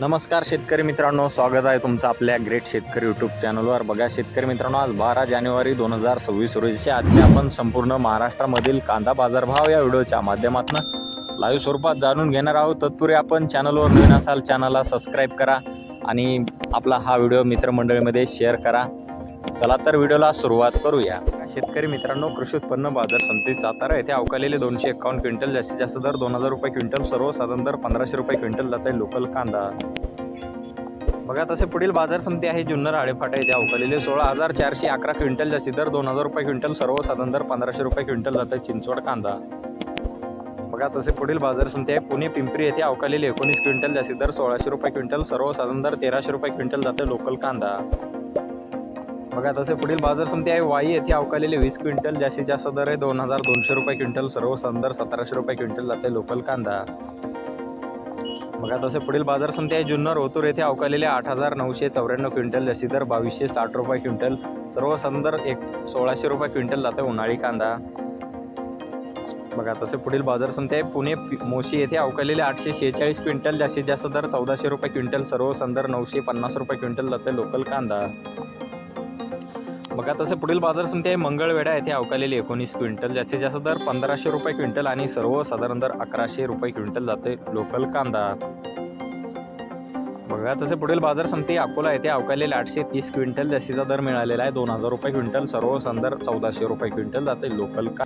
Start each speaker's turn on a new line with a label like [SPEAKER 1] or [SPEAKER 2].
[SPEAKER 1] नमस्कार शेतकरी मित्रांनो स्वागत आहे तुमचं आपल्या ग्रेट शेतकरी यूट्यूब चॅनलवर. बघा शेतकरी मित्रांनो आज बारा जानेवारी दोन हजार सव्वीस रोजीचे आजचे आपण संपूर्ण महाराष्ट्रामधील कांदा बाजारभाव या व्हिडिओच्या माध्यमातून लाईव्ह स्वरूपात जाणून घेणार आहोत. तत्पूर्वी आपण चॅनलवर नवीन असाल चॅनलला सबस्क्राईब करा आणि आपला हा व्हिडिओ मित्रमंडळीमध्ये शेअर करा. चला तर व्हिडिओला सुरुवात करूया. शेतकरी मित्रांनो कृषी उत्पन्न बाजार समिती सातारा येथे अवकालेले दोनशे एकावन्न क्विंटल जास्तीत जास्त दर दोन हजार रुपये क्विंटल सर्वसाधारण दर पंधराशे रुपये क्विंटल जात आहे लोकल कांदा. बघा तसे पुढील बाजार समिती आहे जुन्नर आळेफाटा येथे अवकालेले सोळा हजार चारशे अकरा क्विंटल जास्ती दर दोन हजार रुपये क्विंटल सर्वसाधारण दर पंधराशे रुपये क्विंटल जात आहे चिंचवड कांदा. बघा तसे पुढील बाजार समिती आहे पुणे पिंपरी येथे अवकालेले एकोणीस क्विंटल जास्ती दर सोळाशे रुपये क्विंटल सर्वसाधारण दर तेराशे रुपये क्विंटल जाते लोकल कांदा. बघा तसे पुढील बाजार समिती आहे वाई येथे अवकालेले वीस क्विंटल जास्तीत जास्त दर आहे दोन हजार दोनशे रुपये क्विंटल सर्व संदर सतराशे रुपये क्विंटल जाते लोकल कांदा. बघा तसे पुढील बाजार समिती आहे जुन्नर ओतूर येथे अवकालेले आठ हजार नऊशे चौऱ्याण्णव क्विंटल जास्ती दर बावीसशे साठ रुपये क्विंटल सर्व दर एक सोळाशे रुपये क्विंटल जाते उन्हाळी कांदा. बघा तसे पुढील बाजार समिती आहे पुणे मोशी येथे अवकालेले आठशे शेहेचाळीस क्विंटल जास्तीत जास्त दर चौदाशे रुपये क्विंटल सर्व संदर नऊशे पन्नास रुपये क्विंटल जाते लोकल कांदा. बघा तसे पुढील बाजार समिती आहे मंगळवेढा येथे अवकालेली एकोणीस क्विंटल. जास्तीत जास्त दर पंधराशे रुपये क्विंटल आणि सर्वसाधारण दर अकराशे रुपये क्विंटल जाते लोकल कांदा. बघा तसे पुढील बाजार समिती अकोला येथे अवकालेले आठशे तीस क्विंटल. जास्तीचा दर मिळालेला आहे दोन हजार रुपये क्विंटल. सर्वसाधारण दर चौदाशे रुपये क्विंटल जाते लोकल का